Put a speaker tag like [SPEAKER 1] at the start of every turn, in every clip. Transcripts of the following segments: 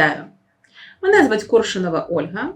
[SPEAKER 1] Вітаю! Мене звуть Коршунова Ольга.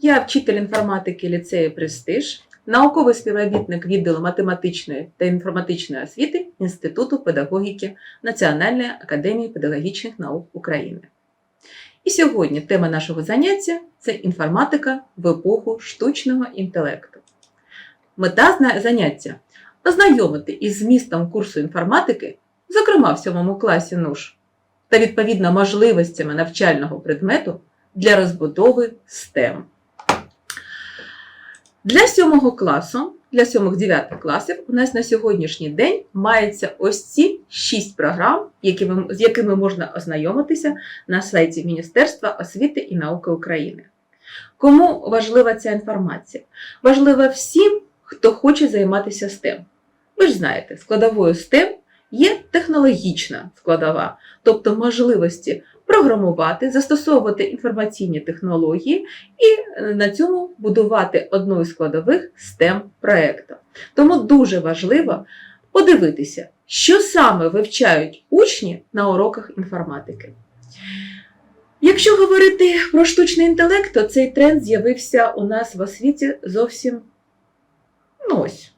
[SPEAKER 1] Я вчитель інформатики ліцею Престиж, науковий співробітник відділу математичної та інформатичної освіти Інституту педагогіки Національної академії педагогічних наук України. І сьогодні тема нашого заняття це інформатика в епоху штучного інтелекту. Мета заняття ознайомити із змістом курсу інформатики, зокрема в сьомому класі НУШ, та відповідно можливостями навчального предмету для розбудови STEM. Для сьомого класу, для 7-9 класів у нас на сьогоднішній день мається ось ці шість програм, які ви- з якими можна ознайомитися на сайті Міністерства освіти і науки України. Кому важлива ця інформація? Важлива всім, хто хоче займатися STEM. Ви ж знаєте, складовою STEM є технологічна складова, тобто можливості програмувати, застосовувати інформаційні технології і е, на цьому будувати одну із складових STEM проєкту. Тому дуже важливо подивитися, що саме вивчають учні на уроках інформатики. Якщо говорити про штучний інтелект, то цей тренд з'явився у нас в освіті зовсім ну ось,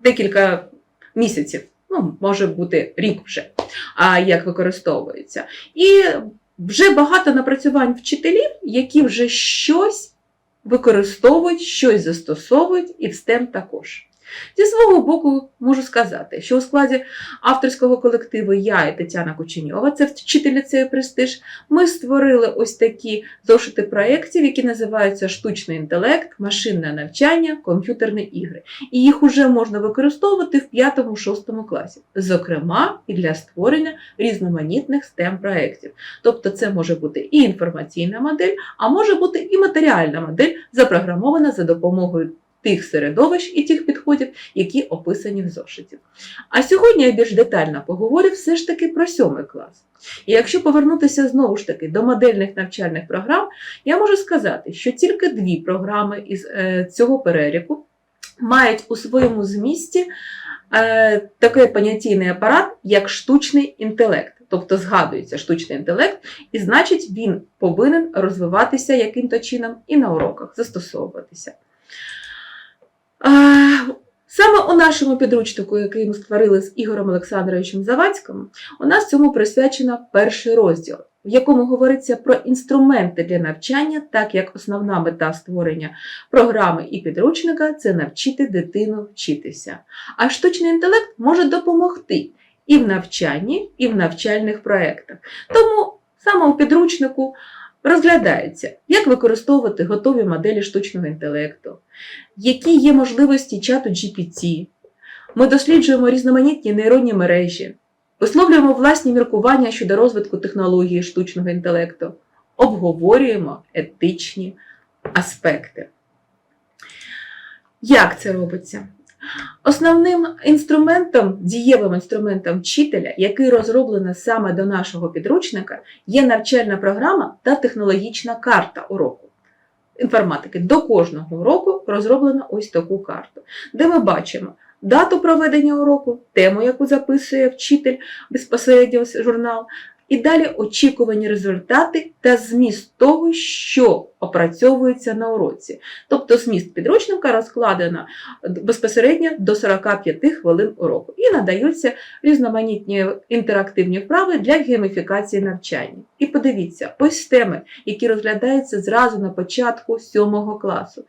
[SPEAKER 1] декілька місяців, ну, може бути рік вже, а як використовується. І вже багато напрацювань вчителів, які вже щось використовують, щось застосовують, і в STEM також. Зі свого боку можу сказати, що у складі авторського колективу я і Тетяна Кученьова, це вчитель ліцею Престиж, ми створили ось такі зошити проєктів, які називаються штучний інтелект, машинне навчання, комп'ютерні ігри. І їх уже можна використовувати в 5-6 класі, зокрема і для створення різноманітних STEM проєктів. Тобто це може бути і інформаційна модель, а може бути і матеріальна модель, запрограмована за допомогою тих середовищ і тих підходів, які описані в зошиті. А сьогодні я більш детально поговорю все ж таки про сьомий клас. І якщо повернутися знову ж таки до модельних навчальних програм, я можу сказати, що тільки дві програми із е, цього переліку мають у своєму змісті е, такий понятійний апарат, як штучний інтелект. Тобто згадується штучний інтелект, і значить він повинен розвиватися яким-то чином і на уроках застосовуватися. Саме у нашому підручнику, який ми створили з Ігорем Олександровичем Завадським, у нас цьому присвячено перший розділ, в якому говориться про інструменти для навчання, так як основна мета створення програми і підручника це навчити дитину вчитися. А штучний інтелект може допомогти і в навчанні, і в навчальних проєктах. Тому саме у підручнику розглядається, як використовувати готові моделі штучного інтелекту, які є можливості чату GPT. Ми досліджуємо різноманітні нейронні мережі, висловлюємо власні міркування щодо розвитку технології штучного інтелекту, обговорюємо етичні аспекти. Як це робиться? Основним інструментом, дієвим інструментом вчителя, який розроблено саме до нашого підручника, є навчальна програма та технологічна карта уроку інформатики. До кожного уроку розроблено ось таку карту, де ми бачимо дату проведення уроку, тему, яку записує вчитель безпосередньо журнал, і далі очікувані результати та зміст того, що опрацьовується на уроці. Тобто зміст підручника розкладено безпосередньо до 45 хвилин уроку і надаються різноманітні інтерактивні вправи для гейміфікації навчання. І подивіться, ось теми, які розглядаються зразу на початку 7 класу.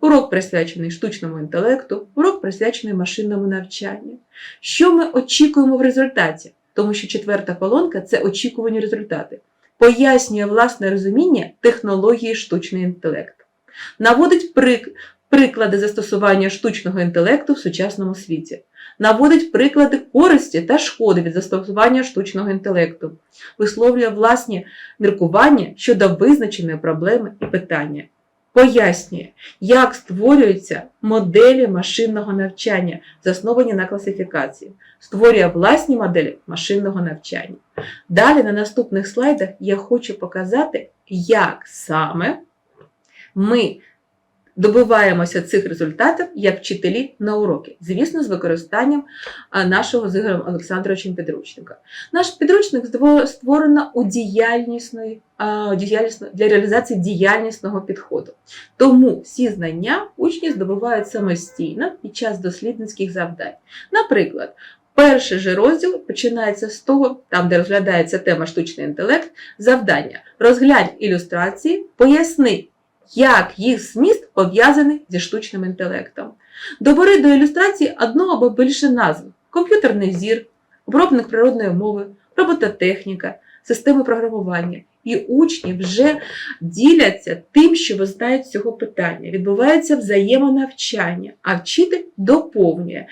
[SPEAKER 1] Урок присвячений штучному інтелекту, урок присвячений машинному навчанню. Що ми очікуємо в результаті? Тому що четверта колонка це очікувані результати. Пояснює власне розуміння технології штучного інтелекту. Наводить прик... приклади застосування штучного інтелекту в сучасному світі. Наводить приклади користі та шкоди від застосування штучного інтелекту, висловлює власні міркування щодо визначеної проблеми і питання. Пояснює, як створюються моделі машинного навчання, засновані на класифікації, створює власні моделі машинного навчання. Далі на наступних слайдах я хочу показати, як саме ми добиваємося цих результатів як вчителі на уроки, звісно, з використанням нашого з Ігорем Олександровичем підручника. Наш підручник ство- створено у діяльнісної, для реалізації діяльнісного підходу. Тому всі знання учні здобувають самостійно під час дослідницьких завдань. Наприклад, перший же розділ починається з того, там, де розглядається тема штучний інтелект, завдання. Розглянь ілюстрації, поясни, як їх зміст пов'язаний зі штучним інтелектом. Добери до ілюстрації одну або більше назв: комп'ютерний зір, обробник природної мови, робототехніка, системи програмування. І учні вже діляться тим, що ви знають з цього питання. Відбувається взаємонавчання, а вчитель доповнює.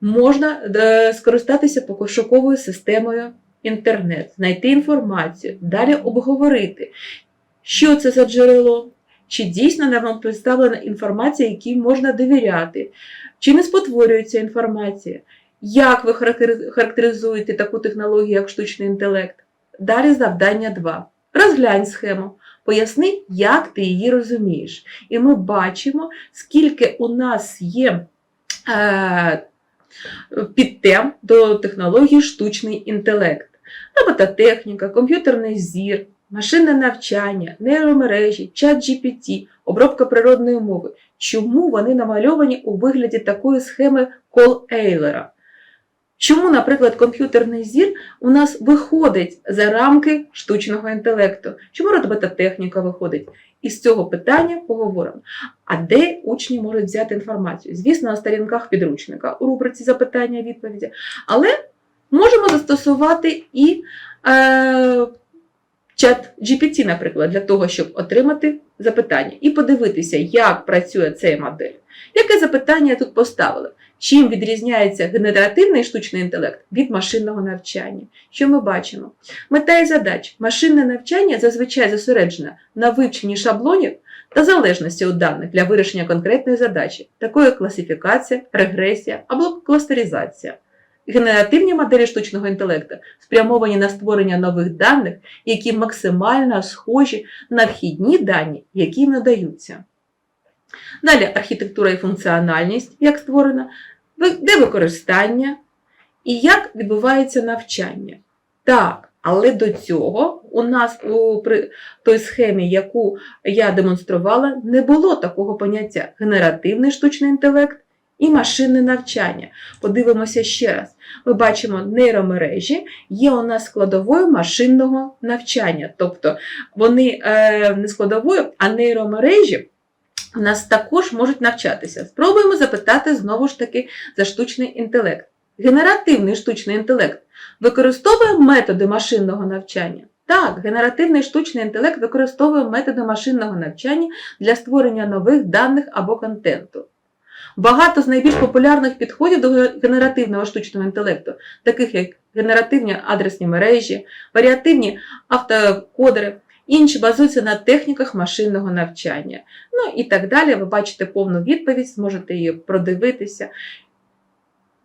[SPEAKER 1] Можна е, скористатися пошуковою системою інтернет, знайти інформацію, далі обговорити, що це за джерело, чи дійсно нам представлена інформація, якій можна довіряти, чи не спотворюється інформація, як ви характеризуєте таку технологію, як штучний інтелект. Далі завдання 2. Розглянь схему. Поясни, як ти її розумієш. І ми бачимо, скільки у нас є е, підтем до технології штучний інтелект. Робототехніка, комп'ютерний зір, машинне навчання, нейромережі, чат GPT, обробка природної мови. Чому вони намальовані у вигляді такої схеми Кол Ейлера? Чому, наприклад, комп'ютерний зір у нас виходить за рамки штучного інтелекту? Чому робототехніка виходить? І з цього питання поговоримо. А де учні можуть взяти інформацію? Звісно, на сторінках підручника у рубриці запитання відповіді, але можемо застосувати і е, чат GPT, наприклад, для того, щоб отримати запитання і подивитися, як працює цей модель. Яке запитання тут поставили? Чим відрізняється генеративний штучний інтелект від машинного навчання? Що ми бачимо? Мета і задач. Машинне навчання зазвичай зосереджене на вивченні шаблонів та залежності у даних для вирішення конкретної задачі, такої класифікація, регресія або кластеризація. Генеративні моделі штучного інтелекту спрямовані на створення нових даних, які максимально схожі на вхідні дані, які надаються. Далі архітектура і функціональність, як створена, де використання і як відбувається навчання. Так, але до цього у нас у при той схемі, яку я демонструвала, не було такого поняття генеративний штучний інтелект і машинне навчання. Подивимося ще раз. Ми бачимо нейромережі, є у нас складовою машинного навчання. Тобто вони е, не складовою, а нейромережі у нас також можуть навчатися. Спробуємо запитати знову ж таки за штучний інтелект. Генеративний штучний інтелект використовує методи машинного навчання. Так, генеративний штучний інтелект використовує методи машинного навчання для створення нових даних або контенту. Багато з найбільш популярних підходів до генеративного штучного інтелекту, таких як генеративні адресні мережі, варіативні автокодери, інші базуються на техніках машинного навчання. Ну і так далі. Ви бачите повну відповідь, зможете її продивитися.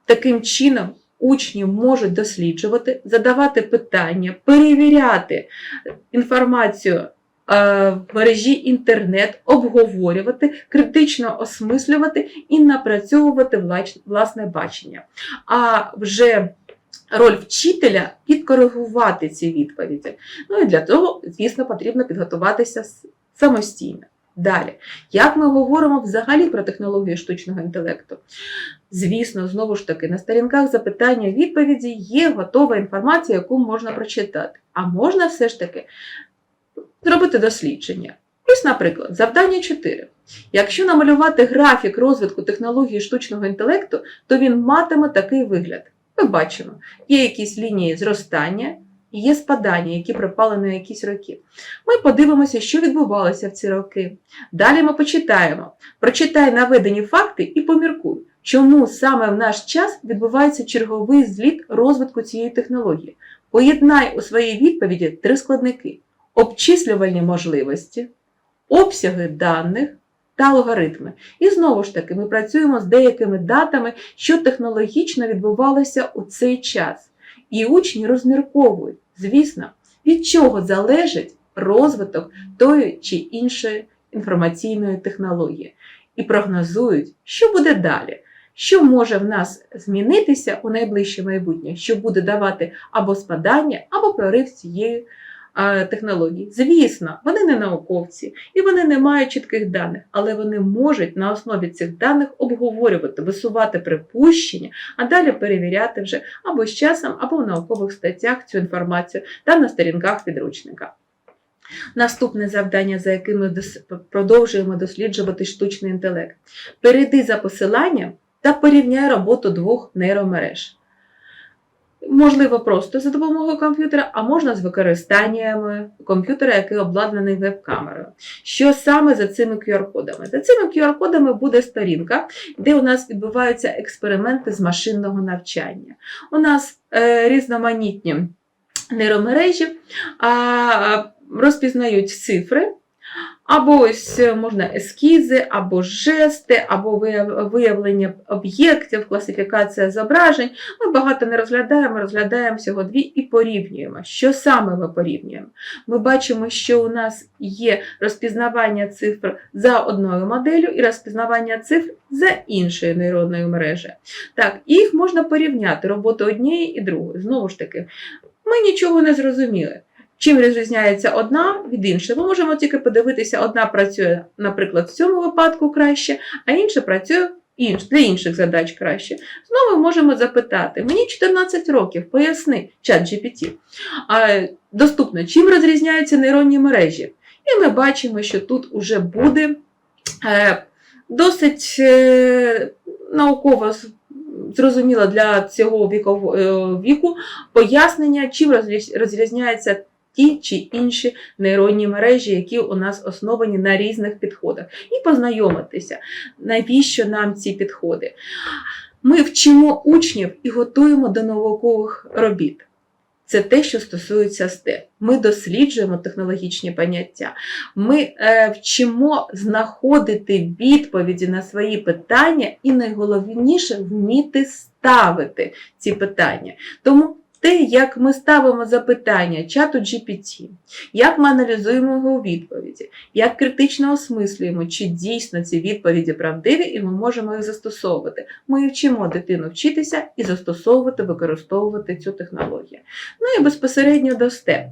[SPEAKER 1] Таким чином, учні можуть досліджувати, задавати питання, перевіряти інформацію в мережі інтернет, обговорювати, критично осмислювати і напрацьовувати власне бачення. А вже роль вчителя підкоригувати ці відповіді. Ну і для того, звісно, потрібно підготуватися самостійно. Далі, як ми говоримо взагалі про технології штучного інтелекту? Звісно, знову ж таки, на сторінках запитання відповіді є готова інформація, яку можна прочитати. А можна все ж таки зробити дослідження. Ось, наприклад, завдання 4. Якщо намалювати графік розвитку технології штучного інтелекту, то він матиме такий вигляд. Ми бачимо, є якісь лінії зростання є спадання, які припали на якісь роки. Ми подивимося, що відбувалося в ці роки. Далі ми почитаємо. Прочитай наведені факти і поміркуй, чому саме в наш час відбувається черговий зліт розвитку цієї технології. Поєднай у своїй відповіді три складники: обчислювальні можливості, обсяги даних та алгоритми. І знову ж таки, ми працюємо з деякими датами, що технологічно відбувалося у цей час. І учні розмірковують, звісно, від чого залежить розвиток тої чи іншої інформаційної технології і прогнозують, що буде далі. Що може в нас змінитися у найближче майбутнє, що буде давати або спадання, або прорив цієї технології. Звісно, вони не науковці і вони не мають чітких даних, але вони можуть на основі цих даних обговорювати, висувати припущення, а далі перевіряти вже або з часом, або в наукових статтях цю інформацію та на сторінках підручника. Наступне завдання, за яким ми продовжуємо досліджувати штучний інтелект. Перейди за посиланням та порівняй роботу двох нейромереж. Можливо, просто за допомогою комп'ютера, а можна з використанням комп'ютера, який обладнаний веб-камерою. Що саме за цими QR-кодами? За цими QR-кодами буде сторінка, де у нас відбуваються експерименти з машинного навчання. У нас е, різноманітні нейромережі а, розпізнають цифри. Або ось е, можна ескізи, або жести, або виявлення об'єктів, класифікація зображень. Ми багато не розглядаємо, розглядаємо всього дві і порівнюємо. Що саме ми порівнюємо? Ми бачимо, що у нас є розпізнавання цифр за одною моделлю і розпізнавання цифр за іншою нейронною мережею. Так, їх можна порівняти роботу однієї і другої. Знову ж таки, ми нічого не зрозуміли. Чим розрізняється одна від іншої? Ми можемо тільки подивитися, одна працює, наприклад, в цьому випадку краще, а інша працює інш, для інших задач краще. Знову можемо запитати: мені 14 років, поясни, чат GPT. А, доступно, чим розрізняються нейронні мережі? І ми бачимо, що тут уже буде е, досить е, науково зрозуміло для цього е, віку пояснення, чим розріз- розрізняються ті чи інші нейронні мережі, які у нас основані на різних підходах, і познайомитися, навіщо нам ці підходи. Ми вчимо учнів і готуємо до наукових робіт. Це те, що стосується STEM. Ми досліджуємо технологічні поняття. Ми е, вчимо знаходити відповіді на свої питання, і найголовніше вміти ставити ці питання. Тому те, як ми ставимо запитання чату GPT, як ми аналізуємо його відповіді, як критично осмислюємо, чи дійсно ці відповіді правдиві, і ми можемо їх застосовувати. Ми вчимо дитину вчитися і застосовувати, використовувати цю технологію. Ну і безпосередньо до STEM.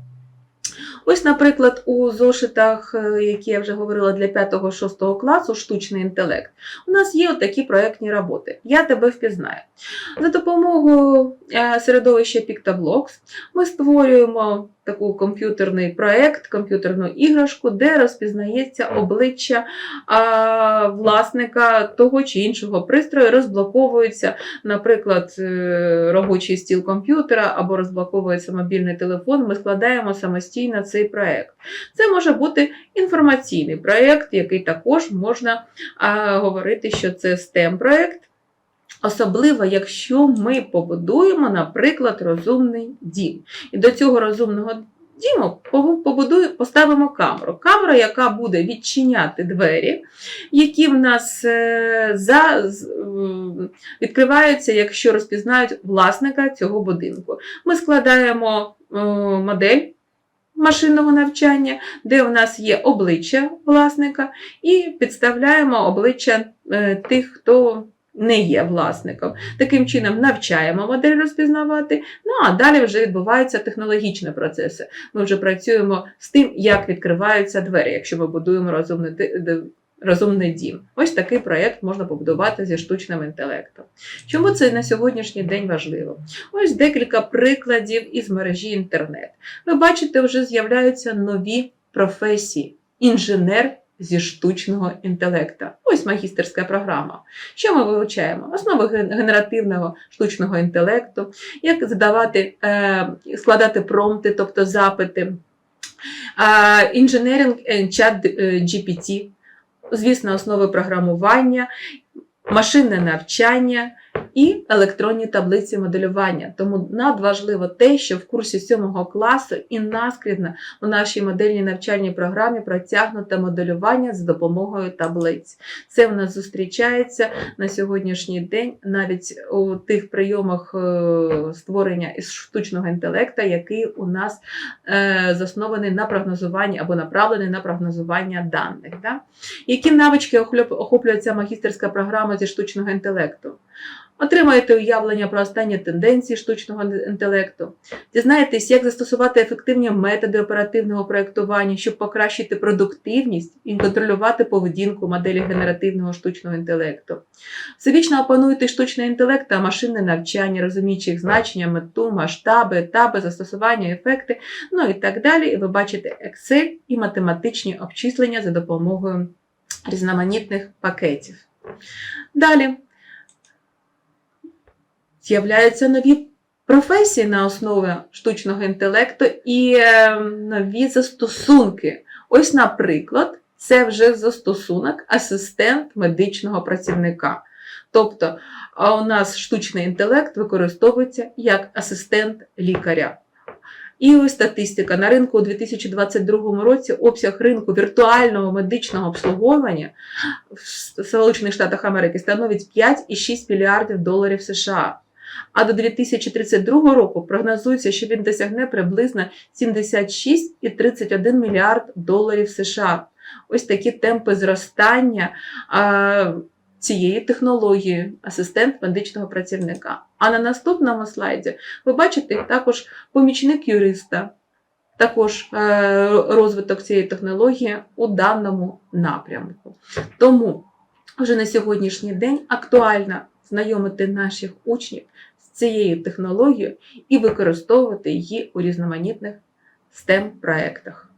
[SPEAKER 1] Ось, наприклад, у зошитах, е, які я вже говорила для 5-6 класу, штучний інтелект, у нас є такі проєктні роботи. Я тебе впізнаю. За допомогою е, середовища PictoBlocks ми створюємо такий комп'ютерний проєкт, комп'ютерну іграшку, де розпізнається обличчя а, власника того чи іншого пристрою, розблоковується, наприклад, е, робочий стіл комп'ютера або розблоковується мобільний телефон. Ми складаємо самостійно цей проєкт. Це може бути інформаційний проєкт, який також можна а, говорити, що це STEM-проєкт. Особливо, якщо ми побудуємо, наприклад, розумний дім. І до цього розумного діму пов- побудує- поставимо камеру. Камера, яка буде відчиняти двері, які в нас е, за, відкриваються, якщо розпізнають власника цього будинку. Ми складаємо е, модель. Машинного навчання, де у нас є обличчя власника, і підставляємо обличчя е, тих, хто не є власником. Таким чином навчаємо модель розпізнавати. Ну а далі вже відбуваються технологічні процеси. Ми вже працюємо з тим, як відкриваються двері, якщо ми будуємо розумний, розумний дім. Ось такий проєкт можна побудувати зі штучним інтелектом. Чому це на сьогоднішній день важливо? Ось декілька прикладів із мережі інтернет. Ви бачите, вже з'являються нові професії. Інженер зі штучного інтелекту. Ось магістерська програма. Що ми вивчаємо? Основи генеративного штучного інтелекту, як задавати, е, складати промпти, тобто запити, інженеринг е, чат е, GPT, звісно, основи програмування, машинне навчання, і електронні таблиці моделювання. Тому надважливо те, що в курсі 7 класу і наскрізно у нашій модельній навчальній програмі протягнуте моделювання за допомогою таблиць. Це в нас зустрічається на сьогоднішній день навіть у тих прийомах е, створення із штучного інтелекту, який у нас е, заснований на прогнозуванні або направлений на прогнозування даних. Які навички охоплю- охоплює ця магістерська програма зі штучного інтелекту? Отримаєте уявлення про останні тенденції штучного інтелекту, дізнаєтесь, як застосувати ефективні методи оперативного проєктування, щоб покращити продуктивність і контролювати поведінку моделі генеративного штучного інтелекту. Всебічно опануєте штучний інтелект та машинне навчання, розуміючи їх значення, мету, масштаби, етапи, застосування, ефекти, ну і так далі. І ви бачите Excel і математичні обчислення за допомогою різноманітних пакетів. Далі з'являються нові професії на основі штучного інтелекту і е, нові застосунки. Ось, наприклад, це вже застосунок асистент медичного працівника. Тобто, у нас штучний інтелект використовується як асистент лікаря. І ось статистика на ринку у 2022 році обсяг ринку віртуального медичного обслуговування в Америки становить 5,6 мільярдів доларів США. А до 2032 року прогнозується, що він досягне приблизно 76,31 мільярд доларів США. Ось такі темпи зростання а, цієї технології, асистент медичного працівника. А на наступному слайді ви бачите також помічник юриста, також е, розвиток цієї технології у даному напрямку. Тому вже на сьогоднішній день актуально знайомити наших учнів з цією технологією і використовувати її у різноманітних STEM проєктах.